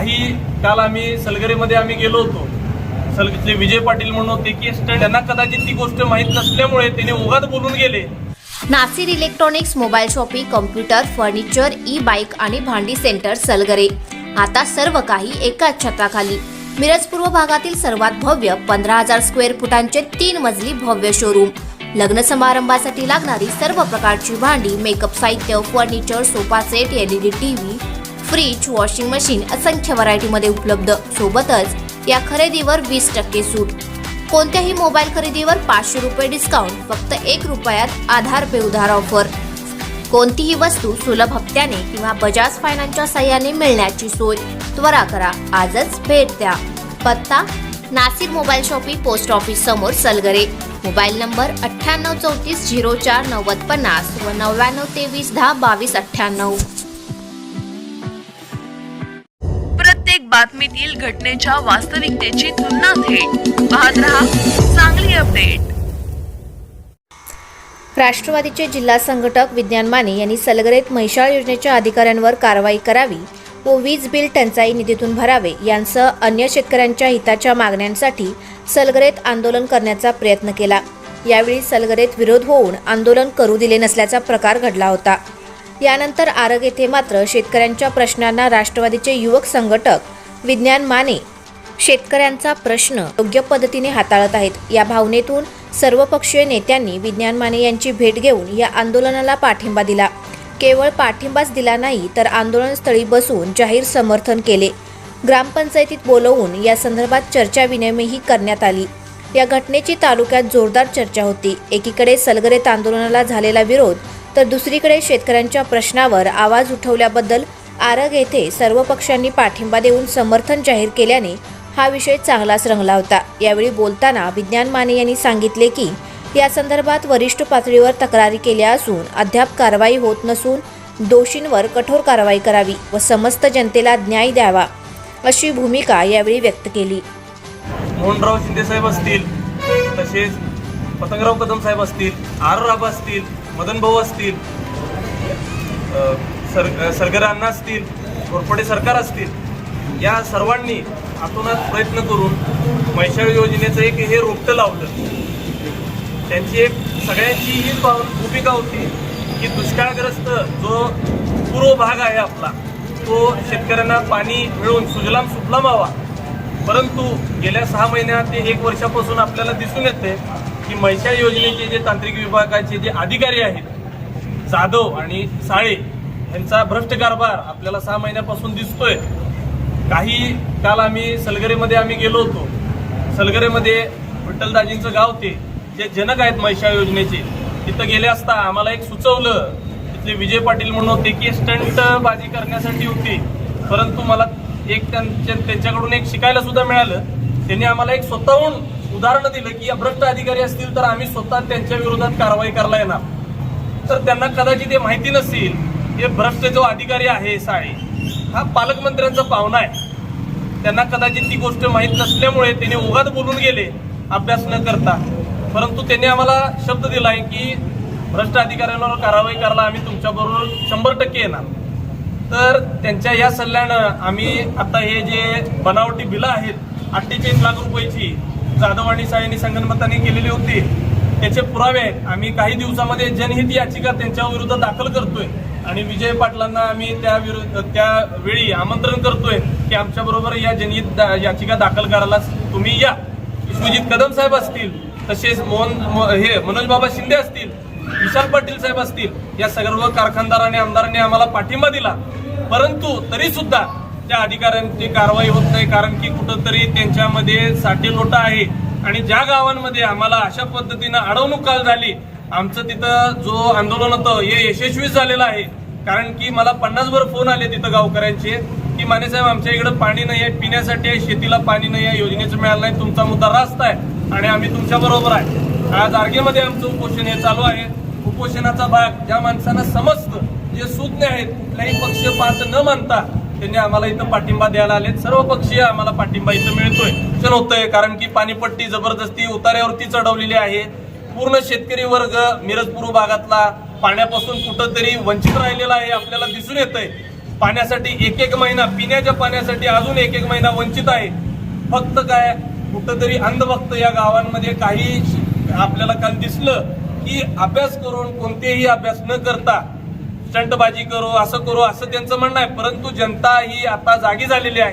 काही काल आम्ही सलगरेमध्ये आम्ही गेलो होतो. सलगरचे विजय पाटील म्हणून होते की त्यांना कदाचित ती गोष्ट माहीत नसल्यामुळे त्याने उगाच बोलून गेले. Nasir electronics mobile shopping computer furniture E bike आणि भांडी सेंटर सलगरे. आता सर्व काही एकाच छताखाली. मिरज पूर्व भागातील सर्वात भव्य पंधरा हजार स्क्वेअर फुटांचे तीन मजली भव्य शोरूम लग्न समारंभासाठी लागणारी सर्व प्रकारची भांडी मेकअप साहित्य furniture sofa set LED TV fridge washing machine असंख्य व्हरायटीमध्ये उपलब्ध. सोबतच या खरेदीवर वीस टक्के सूट. कोणत्याही मोबाईल खरेदीवर पाचशे रुपये डिस्काउंट फक्त एक रुपयात आधार पे उधार ऑफर कोणतीही वस्तू सुलभ हप्त्याने किंवा बजाज फायनान्सच्या सहाय्याने मिळण्याची सोय. त्वरा करा आजच भेट द्या. पत्ता Nashik mobile shoppe post office समोर सलगरे. मोबाईल नंबर अठ्ठ्याण्णव चौतीस झिरो चार नव्वद पन्नास व नव्याण्णव तेवीस दहा बावीस अठ्ठ्याण्णव. बातमीतील घटनेच्या वास्तविकतेची तुलना थेट. पाहत रहा चांगली अपडेट. राष्ट्रवादीचे जिल्हा संघटक विज्ञान माने यांनी सलगरेत म्हैशाळ योजनेच्या अधिकाऱ्यांवर कारवाई करावी व वीज बिल टंचाई निधीतून भरावे यांसह अन्य शेतकऱ्यांच्या हिताच्या मागण्यांसाठी सलगरेत आंदोलन करण्याचा प्रयत्न केला. यावेळी सलगरेत विरोध होऊन आंदोलन करू दिले नसल्याचा प्रकार घडला होता. यानंतर आरग येथे मात्र शेतकऱ्यांच्या प्रश्नांना राष्ट्रवादीचे युवक संघटक विज्ञान माने. शेतकऱ्यांचा प्रश्न योग्य पद्धतीने हाताळत आहेत. या भावनेतून सर्वपक्षीय नेत्यांनी विज्ञान माने यांची भेट घेऊन या आंदोलनाला पाठिंबा दिला. केवळ पाठिंबाच दिला नाही तर आंदोलनस्थळी बसून जाहीर समर्थन केले. ग्रामपंचायतीत बोलवून या संदर्भात चर्चा विनिमयही करण्यात आली. या घटनेची तालुक्यात जोरदार चर्चा होती. एकीकडे सलगरेत आंदोलनाला झालेला विरोध तर दुसरीकडे शेतकऱ्यांच्या प्रश्नावर आवाज उठवल्याबद्दल आरग येथे सर्व पक्षांनी पाठिंबा देऊन समर्थन जाहीर केल्याने हा विषय चांगलाच रंगला होता. यावेळी बोलताना विज्ञान माने यांनी सांगितले की या संदर्भात वरिष्ठ पातळीवर तक्रारी केल्या असून अद्याप कारवाई होत नसून दोषींवर कठोर कारवाई करावी व समस्त जनतेला न्याय द्यावा अशी भूमिका यावेळी व्यक्त केली. मोहनराव शिंदे साहेब असतील तसेच पतंगराव कदम साहेब असतील आर राब असतील मदन भाऊ असतील सर सरगरांना असतील घोरपडे सरकार असतील या सर्वांनी आतोनात प्रयत्न करून म्हैसाळ योजनेचं एक हे रोपटं लावलं. त्यांची एक सगळ्यांची ही भूमिका होती की दुष्काळग्रस्त जो पूर्व भाग आहे आपला तो शेतकऱ्यांना पाणी मिळून सुजलाम सुफलाम व्हावा. परंतु गेल्या सहा महिन्यात ते एक वर्षापासून आपल्याला दिसून येते की म्हैसाळ योजनेचे जे तांत्रिक विभागाचे जे अधिकारी आहेत जाधव आणि साळे यांचा भ्रष्ट कारभार आपल्याला सहा महिन्यापासून दिसतोय. काही काल आम्ही सलगरेमध्ये आम्ही गेलो होतो. सलगरेमध्ये विठ्ठलदाजींचं गाव ते जे जनक आहेत महिषा योजनेचे तिथं गेले असता आम्हाला एक सुचवलं. तिथले विजय पाटील म्हणून होते की स्टंट बाजी करण्यासाठी होती. परंतु मला एक त्यांच्या त्यांच्याकडून एक शिकायला सुद्धा मिळालं. त्यांनी आम्हाला एक स्वतःहून उदाहरण दिलं की या भ्रष्ट अधिकारी असतील तर आम्ही स्वतः त्यांच्या विरोधात कारवाई करायला येणार. तर त्यांना कदाचित हे माहिती नसेल हे भ्रष्ट जो अधिकारी आहे साळे हा पालकमंत्र्यांचा पाहुणा आहे. त्यांना कदाचित ती गोष्ट माहीत नसल्यामुळे त्याने उगात बोलून गेले अभ्यास न करता. परंतु त्यांनी आम्हाला शब्द दिला आहे की भ्रष्ट अधिकाऱ्यांवर कारवाई करायला आम्ही तुमच्याबरोबर शंभर टक्के येणार. तर त्यांच्या या सल्ल्यानं आम्ही आता हे जे बनावटी बिलं आहेत अठ्ठेचाळीस लाख रुपयाची जाधव आणि सायनी संगणमताने केलेली होती त्याचे पुरावे आम्ही काही दिवसामध्ये जनहित याचिका त्यांच्या विरुद्ध दाखल करतोय. आणि विजय पाटलांना आम्ही त्या विरुद्ध त्यावेळी आमंत्रण करतोय की आमच्याबरोबर या जनहित दा- याचिका दाखल करायला तुम्ही या. विश्वजित कदम साहेब असतील तसेच मोहन हे मनोज बाबा शिंदे असतील विशाल पाटील साहेब असतील या सर्व कारखानदार आणि आमदारांनी आम्हाला पाठिंबा दिला. परंतु तरी सुद्धा त्या अधिकाऱ्यांची कारवाई होत नाही कारण की कुठंतरी त्यांच्यामध्ये साठे लोटा आहे. आणि ज्या गावांमध्ये आम्हाला अशा पद्धतीनं अडवणूक काल झाली आमचं तिथं जो आंदोलन होतं हे यशस्वी झालेलं आहे. कारण की मला पन्नासभर फोन आले तिथं गावकऱ्यांचे की माने साहेब आमच्या इकडं पाणी नाही आहे पिण्यासाठी आहे, शेतीला पाणी नाही आहे योजनेचं मिळालं नाही तुमचा मुद्दा रास्त आहे. आणि आम्ही तुमच्या बरोबर आहे. आज आर्गेमध्ये आमचं उपोषण हे चालू आहे. उपोषणाचा भाग ज्या माणसांना समजतं जे सुज्ञ आहेत कुठल्याही पक्षपात न मानता त्यांनी आम्हाला इथं पाठिंबा द्यायला आले सर्व पक्षीय आम्हाला पाठिंबा इथं मिळतोय. होतंय कारण की पाणीपट्टी जबरदस्ती उतार्यावरती चढवलेली आहे. पूर्ण शेतकरी वर्ग मिरज पूर्व भागातला पाण्यापासून कुठंतरी वंचित राहिलेला आहे आपल्याला दिसून येतंय. पाण्यासाठी एक एक महिना पिण्याच्या पाण्यासाठी अजून एक एक महिना वंचित आहे. फक्त काय कुठंतरी अंधभक्त या गावांमध्ये काही आपल्याला काल दिसलं की अभ्यास करून कोणतेही अभ्यास न करता स्टंटबाजी करू असं करू असं त्यांचं म्हणणं आहे. परंतु जनता ही आता जागी झालेली आहे.